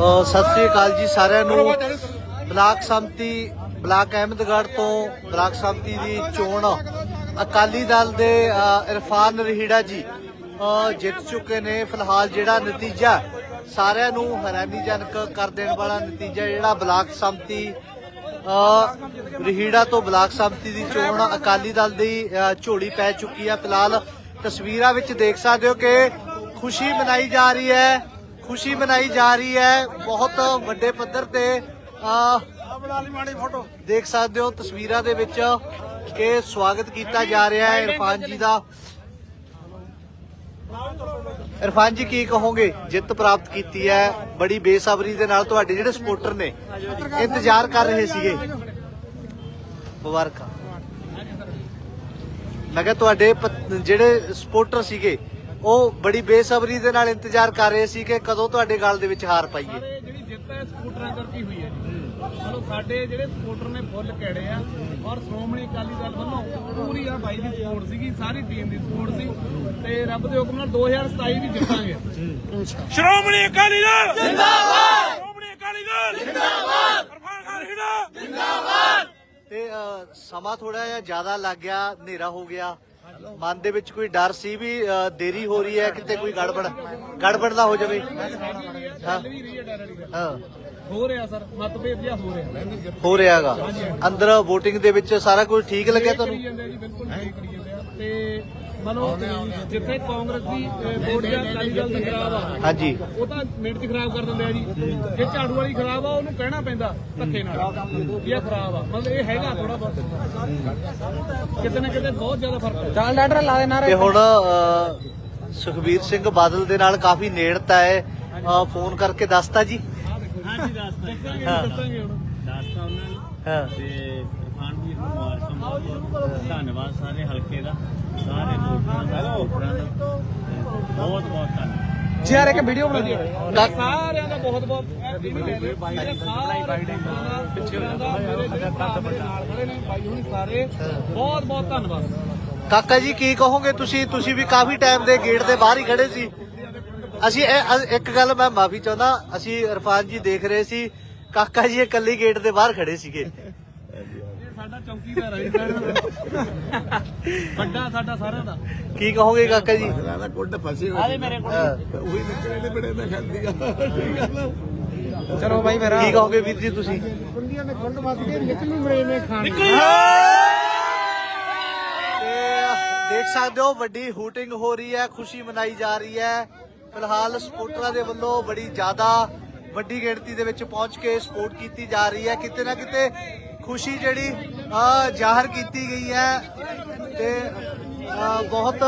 ਸਤਿ ਸ੍ਰੀ ਅਕਾਲ ਜੀ ਸਾਰਿਆਂ ਨੂੰ। ਬਲਾਕ ਸੰਮਤੀ, ਬਲਾਕ ਅਹਿਮਦਗੜ੍ਹ ਤੋਂ ਬਲਾਕ ਸੰਮਤੀ ਦੀ ਚੋਣ। ਅਕਾਲੀ ਦਲ ਦੇ ਇਰਫਾਨ ਰਹੀੜਾ ਜੀ ਜਿੱਤ ਚੁੱਕੇ ਨੇ ਫਿਲਹਾਲ ਜਿਹੜਾ ਨਤੀਜਾ। ਸਾਰਿਆਂ ਨੂੰ ਹੈਰਾਨੀਜਨਕ ਕਰ ਦੇਣ ਵਾਲਾ ਨਤੀਜਾ ਜਿਹੜਾ ਬਲਾਕ ਸੰਮਤੀ ਰਹੀੜਾ ਤੋਂ ਬਲਾਕ ਸੰਮਤੀ ਦੀ ਚੋਣ ਅਕਾਲੀ ਦਲ ਦੀ ਝੋਲੀ ਪੈ ਚੁੱਕੀ ਹੈ ਫਿਲਹਾਲ। ਤਸਵੀਰਾਂ ਵਿੱਚ ਦੇਖ ਸਕਦੇ ਹੋ ਕਿ ਖੁਸ਼ੀ ਮਨਾਈ ਜਾ ਰਹੀ ਹੈ। ਖੁਸ਼ੀ ਮਨਾਈ ਜਾ ਰਹੀ ਹੈ। ਬਹੁਤ ਵੱਡੇ ਪੱਧਰ ਤੇ ਅ, ਦੇਖ ਸਕਦੇ ਹੋ ਤਸਵੀਰਾਂ ਦੇ ਵਿੱਚ ਕਿ ਸਵਾਗਤ ਕੀਤਾ ਜਾ ਰਿਹਾ ਹੈ ਇਰਫਾਨ ਜੀ ਦਾ। ਇਰਫਾਨ ਜੀ ਕੀ ਕਹੋਗੇ? ਜਿੱਤ ਪ੍ਰਾਪਤ ਕੀਤੀ ਹੈ। ਬੜੀ ਬੇਸਬਰੀ ਦੇ ਨਾਲ ਤੁਹਾਡੇ ਜਿਹੜੇ ਸਪੋਰਟਰ ਨੇ ਇੰਤਜ਼ਾਰ ਕਰ ਰਹੇ ਸੀਗੇ। ਮੁਬਾਰਕਾਂ। ਮੈਂ ਕਿਹਾ ਤੁਹਾਡੇ ਜਿਹੜੇ ਸਪੋਰਟਰ ਸੀਗੇ ਉਹ ਬੜੀ ਬੇਸਬਰੀ ਦੇ ਨਾਲ ਇੰਤਜ਼ਾਰ ਕਰ ਰਹੇ ਸੀ ਕਿ ਕਦੋਂ ਤੁਹਾਡੇ ਗੱਲ ਦੇ ਵਿੱਚ ਹਾਰ ਪਾਈਏ। ਸਾਰੇ ਜਿਹੜੀ ਜਿੱਤ ਹੈ ਸਕੂਟਰਾਂ ਕਰਕੇ ਹੋਈ ਹੈ ਜੀ। ਮਤਲਬ ਸਾਡੇ ਜਿਹੜੇ ਸਪੋਰਟਰ ਨੇ ਫੁੱਲ ਕਿਹੜੇ ਆ ਔਰ ਸ਼੍ਰੋਮਣੀ ਅਕਾਲੀ ਦਲ ਵੱਲੋਂ ਪੂਰੀ ਆ ਬਾਈ ਦੀ ਸਪੋਰਟ ਸੀਗੀ ਸਾਰੀ ਟੀਮ ਦੀ ਸਪੋਰਟ ਸੀ ਤੇ ਰੱਬ ਦੇ ਹੁਕਮ ਨਾਲ 2027 ਵੀ ਜਿੱਤਾਂਗੇ। ਸ਼੍ਰੋਮਣੀ ਅਕਾਲੀ ਦਲ! ਜਿੰਦਾਬਾਦ! ਸ਼੍ਰੋਮਣੀ ਅਕਾਲੀ ਦਲ! ਜਿੰਦਾਬਾਦ! ਅਰਫਾਨ ਖਾਨ ਹਿੜਾ ਤੇ ਅ, ਸਮਾਂ ਥੋੜਾ ਜਿਹਾ ਜ਼ਿਆਦਾ ਲੱਗ ਗਿਆ ਹਨੇਰਾ ਹੋ ਗਿਆ। ਮਨ ਦੇ ਵਿੱਚ ਕੋਈ ਡਰ ਸੀ ਵੀ ਅ, ਦੇਰੀ ਹੋ ਰਹੀ ਹੈ ਕਿਤੇ ਕੋਈ ਗੜਬੜ ਗੜਬੜ ਨਾ ਹੋ ਜਾਵੇ? ਹਾਂ। ਰਹੀ ਹੈ। ਹਾਂ ਸਰ ਮਤਭੇਦ ਜਿਹਾ ਹੋ ਰਿਹਾ। ਹੋ ਰਿਹਾਗਾ। ਅੰਦਰ VOTING ਦੇ ਵਿੱਚ ਸਾਰਾ ਕੁਝ ਠੀਕ ਲੱਗਿਆ ਤੁਹਾਨੂੰ? ਜਾਂਦੇ ਆ ਜੀ ਬਿਲਕੁਲ ਠੀਕ ਕਰੀ ਜਾਂਦੇ ਆ। ਤੇ ਮਤਲਬ ਜਿੱਥੇ ਕਾਂਗਰਸ ਦੀ ਵੋਟ ਜਾਂ ਅਕਾਲੀ ਦਲ ਦੀ ਖਰਾਬ ਆ ਹਾਂਜੀ। ਉਹ ਤਾਂ ਮਿੰਟ 'ਚ ਖਰਾਬ ਕਰ ਦਿੰਦੇ ਆ ਜੀ। ਜੇ ਝਾੜੂ ਵਾਲੀ ਖਰਾਬ ਆ ਉਹਨੂੰ ਕਹਿਣਾ ਪੈਂਦਾ ਧੱਕੇ ਨਾਲ ਵੀ ਇਹ ਖਰਾਬ ਆ। ਮਤਲਬ ਇਹ ਹੈਗਾ ਥੋੜਾ ਬਹੁਤ। ਕਿਤੇ ਨਾ ਕਿਤੇ ਬਹੁਤ ਜ਼ਿਆਦਾ ਫ਼ਰਕ ਹੈ ਚੱਲ ਡਾਕਟਰ ਲਾ ਦੇ ਨਾਰੇ। ਤੇ ਹੁਣ ਅ, ਸੁਖਬੀਰ ਸਿੰਘ ਬਾਦਲ ਦੇ ਨਾਲ ਕਾਫੀ ਨੇੜਤਾ ਹੈ। ਫੋਨ ਕਰਕੇ ਦੱਸਤਾ ਜੀ। ਹਾਂਜੀ ਦੱਸਦਾ ਦੱਸਾਂਗੇ ਹਾਂ। ਦੱਸਾਂਗੇ ਹੁਣ। ਦੱਸਤਾ ਉਹਨਾਂ। ਨੂੰ ਹਾਂ। ਤੇ ਇਰਫਾਨ ਵੀਰ ਨੂੰ ਮੁਬਾਰਕਾਂ ਬਹੁਤ ਧੰਨਵਾਦ ਸਾਰੇ ਹਲਕੇ ਦਾ ਸਾਰੇ ਲੋਕਾਂ ਦਾ ਸਪੋਰਟਰਾਂ ਦਾ ਬਹੁਤ ਬਹੁਤ ਧੰਨਵਾਦ ਜੀ ਯਾਰ ਇੱਕ ਵੀਡੀਓ ਬਣਾ ਦਿਓ ਸਾਰਿਆਂ ਦਾ ਬਹੁਤ ਬਹੁਤ ਬਹੁਤ ਬਹੁਤ ਧੰਨਵਾਦ ਕਾਕਾ ਜੀ ਕੀ ਕਹੋਗੇ ਤੁਸੀਂ ਤੁਸੀਂ ਵੀ ਕਾਫੀ ਟਾਈਮ ਦੇ ਗੇਟ ਦੇ ਬਾਹਰ ਹੀ ਖੜੇ ਸੀ ਅਸੀਂ ਇੱਕ ਗੱਲ ਮੈਂ ਮਾਫੀ ਚਾਹੁੰਦਾ ਅਸੀਂ ਇਰਫਾਨ ਜੀ ਦੇਖ ਰਹੇ ਸੀ ਕਾਕਾ ਜੀ ਇਕੱਲੀ ਗੇਟ ਦੇ ਬਾਹਰ ਖੜੇ ਸੀਗੇ ਇਹ ਸਾਡਾ ਚੌਕੀਦਾਰ ਹੈ ਵੱਡਾ ਸਾਡਾ ਸਾਰਿਆਂ ਦਾ। ਕੀ ਕਹੋਗੇ ਕਾਕਾ ਜੀ? ਨਾ ਕੁੱਡ ਫਸੇ ਆਲੇ ਮੇਰੇ ਕੋਲ। ਉਹੀ ਨਿਕਲੇ ਨੇ ਬੜੇ ਮੈਂ ਖਾਂਦੀ ਆ। ਠੀਕ ਆ ਨਾ? ਚਲੋ ਬਾਈ ਮੇਰਾ ਕੀ ਕਹੋਗੇ ਵੀਰ ਜੀ ਤੁਸੀਂ? ਤੇ ਦੇਖ ਸਕਦੇ ਹੋ ਵੱਡੀ ਹੂਟਿੰਗ ਹੋ ਰਹੀ ਹੈ ਖੁਸ਼ੀ ਮਨਾਈ ਜਾ ਰਹੀ ਹੈ। ਫਿਲਹਾਲ ਸਪੋਰਟਰਾਂ ਦੇ ਵੱਲੋਂ ਬੜੀ ਜ਼ਿਆਦਾ ਵੱਡੀ ਗਿਣਤੀ ਦੇ ਵਿੱਚ ਪਹੁੰਚ ਕੇ ਸਪੋਰਟ ਕੀਤੀ ਜਾ ਰਹੀ ਹੈ। ਕਿਤੇ ਨਾ ਕਿਤੇ ਖੁਸ਼ੀ ਜਿਹੜੀ ਜ਼ਾਹਰ ਕੀਤੀ ਗਈ ਹੈ ਤੇ ਬਹੁਤ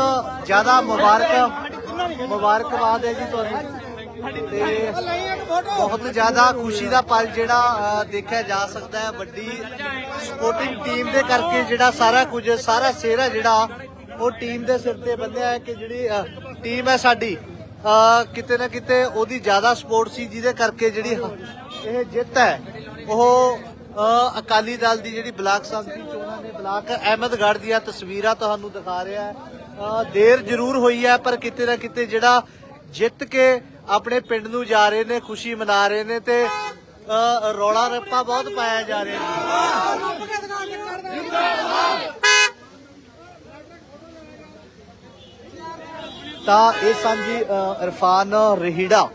ਜ਼ਿਆਦਾ ਮੁਬਾਰਕ, ਮੁਬਾਰਕਬਾਦ ਹੈ ਜੀ ਤੁਹਾਨੂੰ। ਤੇ ਬਹੁਤ ਜ਼ਿਆਦਾ ਖੁਸ਼ੀ ਦਾ ਪਲ ਜਿਹੜਾ ਦੇਖਿਆ ਜਾ ਸਕਦਾ ਹੈ। ਵੱਡੀ ਸਪੋਰਟਿੰਗ ਟੀਮ ਦੇ ਕਰਕੇ ਜਿਹੜਾ ਸਾਰਾ ਕੁਝ, ਸਾਰਾ ਸਿਹਰਾ ਜਿਹੜਾ, ਉਹ ਟੀਮ ਦੇ ਸਿਰ ਤੇ ਬੰਨਿਆ ਹੈ ਕਿ ਜਿਹੜੀ ਟੀਮ ਹੈ ਸਾਡੀ ਕਿਤੇ ਨਾ ਕਿਤੇ ਉਹਦੀ ਜ਼ਿਆਦਾ ਸਪੋਰਟ ਸੀ, ਜਿਹਦੇ ਕਰਕੇ ਜਿਹੜੀ ਇਹ ਜਿੱਤ ਹੈ, ਉਹ ਅਕਾਲੀ ਦਲ ਦੀ ਜਿਹੜੀ ਬਲਾਕ ਸੰਮਤੀ ਚੋਣਾਂ ਨੇ ਬਲਾਕ ਅਹਿਮਦਗੜ੍ਹ ਦੀਆਂ ਤਸਵੀਰਾਂ ਤੁਹਾਨੂੰ ਦਿਖਾ ਰਿਹਾ ਹੈ। ਦੇਰ ਜ਼ਰੂਰ ਹੋਈ ਹੈ ਪਰ ਕਿਤੇ ਨਾ ਕਿਤੇ ਜਿਹੜਾ ਜਿੱਤ ਕੇ ਆਪਣੇ ਪਿੰਡ ਨੂੰ ਜਾ ਰਹੇ ਨੇ ਖੁਸ਼ੀ ਮਨਾ ਰਹੇ ਨੇ ਤੇ ਰੌਲਾ ਰੱਪਾ ਬਹੁਤ ਪਾਇਆ ਜਾ ਰਿਹਾ ਤਾਂ ਇਹ ਸਨ ਜੀ ਅ, ਇਰਫਾਨ ਰਹੀੜਾ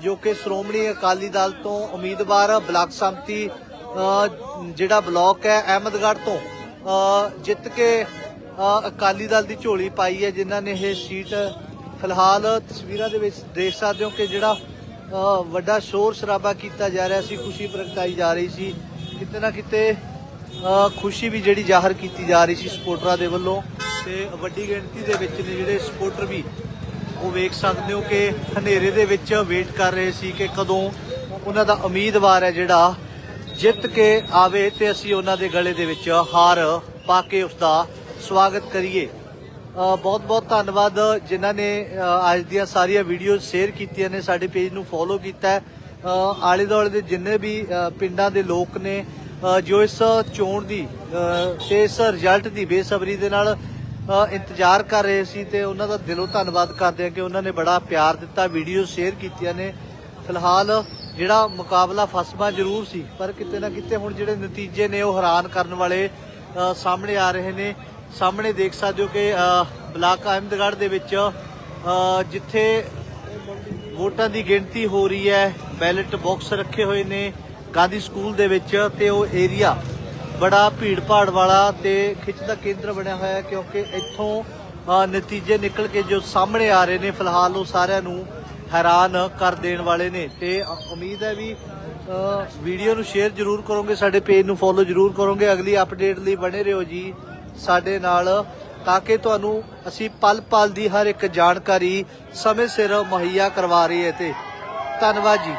ਜੋ ਕਿ ਸ਼੍ਰੋਮਣੀ ਅਕਾਲੀ ਦਲ ਤੋਂ ਉਮੀਦਵਾਰ ਬਲਾਕ ਸੰਮਤੀ ਜਿਹੜਾ ਬਲਾਕ ਹੈ ਅਹਿਮਦਗੜ੍ਹ ਤੋਂ ਜਿੱਤ ਕੇ ਅਕਾਲੀ ਦਲ ਦੀ ਝੋਲੀ ਪਾਈ ਹੈ, ਜਿਨ੍ਹਾਂ ਨੇ ਇਹ ਸੀਟ ਫਿਲਹਾਲ ਤਸਵੀਰਾਂ ਦੇ ਵਿੱਚ ਦੇਖ ਸਕਦੇ ਹੋ ਕਿ ਜਿਹੜਾ ਵੱਡਾ ਸ਼ੋਰ ਸ਼ਰਾਬਾ ਕੀਤਾ ਜਾ ਰਿਹਾ ਸੀ, ਖੁਸ਼ੀ ਪ੍ਰਗਟਾਈ ਜਾ ਰਹੀ ਸੀ, ਕਿਤੇ ਨਾ ਕਿਤੇ ਖੁਸ਼ੀ ਵੀ ਜਿਹੜੀ ਜ਼ਾਹਰ ਕੀਤੀ ਜਾ ਰਹੀ ਸੀ ਸਪੋਰਟਰਾਂ ਦੇ ਵੱਲੋਂ, ਤੇ ਵੱਡੀ ਗਿਣਤੀ ਦੇ ਵਿੱਚ ਨੇ ਜਿਹੜੇ ਸਪੋਰਟਰ ਵੀ, ਉਹ ਵੇਖ ਸਕਦੇ ਹੋ ਕਿ ਹਨੇਰੇ ਦੇ ਵਿੱਚ ਵੇਟ ਕਰ ਰਹੇ ਸੀ ਕਿ ਕਦੋਂ ਉਹਨਾਂ ਦਾ ਉਮੀਦਵਾਰ ਹੈ ਜਿਹੜਾ ਜਿੱਤ ਕੇ ਆਵੇ ਤੇ ਅਸੀਂ ਉਹਨਾਂ ਦੇ ਗਲੇ ਦੇ ਵਿੱਚ ਹਾਰ ਪਾ ਕੇ ਉਸ ਦਾ ਸਵਾਗਤ ਕਰੀਏ। ਬਹੁਤ ਬਹੁਤ ਧੰਨਵਾਦ ਜਿਨ੍ਹਾਂ ਨੇ ਅੱਜ ਦੀਆਂ ਸਾਰੀਆਂ ਵੀਡੀਓਜ਼ ਸ਼ੇਅਰ ਕੀਤੀਆਂ ਨੇ ਸਾਡੇ ਪੇਜ ਨੂੰ ਫੋਲੋ ਕੀਤਾ ਆਲੇ ਦੁਆਲੇ ਦੇ ਜਿੰਨੇ ਵੀ ਪਿੰਡਾਂ ਦੇ ਲੋਕ ਨੇ ਜੋ ਇਸ ਚੋਣ ਦੀ ਅ, ਤੇ ਇਸ ਰਿਜ਼ਲਟ ਦੀ ਬੇਸਬਰੀ ਦੇ ਨਾਲ ਇੰਤਜ਼ਾਰ ਕਰ ਰਹੇ ਸੀ ਤੇ ਉਹਨਾਂ ਦਾ ਦਿਲੋਂ ਧੰਨਵਾਦ ਕਰਦੇ ਹਾਂ ਕਿ ਉਹਨਾਂ ਨੇ ਬੜਾ ਪਿਆਰ ਦਿੱਤਾ ਵੀਡੀਓ ਸ਼ੇਅਰ ਕੀਤੀਆਂ ਨੇ। ਫਿਲਹਾਲ ਜਿਹੜਾ ਮੁਕਾਬਲਾ ਫਸਮਾ ਜ਼ਰੂਰ ਸੀ, ਪਰ ਕਿਤੇ ਨਾ ਕਿਤੇ ਹੁਣ ਜਿਹੜੇ ਨਤੀਜੇ ਨੇ ਉਹ ਹੈਰਾਨ ਕਰਨ ਵਾਲੇ ਸਾਹਮਣੇ ਆ ਰਹੇ ਨੇ। ਸਾਹਮਣੇ ਦੇਖ ਸਕਦੇ ਹੋ ਕਿ ਬਲਾਕ ਅਹਿਮਦਗੜ੍ਹ ਦੇ ਵਿੱਚ ਜਿੱਥੇ ਵੋਟਾਂ ਦੀ ਗਿਣਤੀ ਹੋ ਰਹੀ ਹੈ, ਬੈਲਟ ਬਾਕਸ ਰੱਖੇ ਹੋਏ ਨੇ ਗਾਂਧੀ ਸਕੂਲ ਦੇ ਵਿੱਚ ਤੇ ਉਹ ਏਰੀਆ ਬੜਾ ਭੀੜ ਭਾੜ ਵਾਲਾ ਤੇ ਖਿੱਚ ਦਾ ਕੇਂਦਰ ਬਣਿਆ ਹੋਇਆ ਹੈ ਕਿਉਂਕਿ ਇੱਥੋਂ ਨਤੀਜੇ ਨਿਕਲ ਕੇ ਜੋ ਸਾਹਮਣੇ ਆ ਰਹੇ ਨੇ, ਫਿਲਹਾਲ ਉਹ ਸਾਰਿਆਂ ਨੂੰ ਹੈਰਾਨ ਕਰ ਦੇਣ ਵਾਲੇ ਨੇ ਤੇ ਉਮੀਦ ਹੈ ਵੀ ਵੀਡੀਓ ਨੂੰ ਸ਼ੇਅਰ ਜਰੂਰ ਕਰੋਗੇ, ਸਾਡੇ ਪੇਜ ਨੂੰ ਫੋਲੋ ਜਰੂਰ ਕਰੋਗੇ। ਅਗਲੀ ਅਪਡੇਟ ਲਈ ਬਣੇ ਰਹੋ ਜੀ ਸਾਡੇ ਨਾਲ, ਤਾਂ ਕਿ ਤੁਹਾਨੂੰ ਅਸੀਂ ਪਲ ਪਲ ਦੀ ਹਰ ਇੱਕ ਜਾਣਕਾਰੀ ਸਮੇਂ ਸਿਰ ਮੁਹੱਈਆ ਕਰਵਾ ਰਹੀ ਹੈ ਤੇ। ਧੰਨਵਾਦ ਜੀ।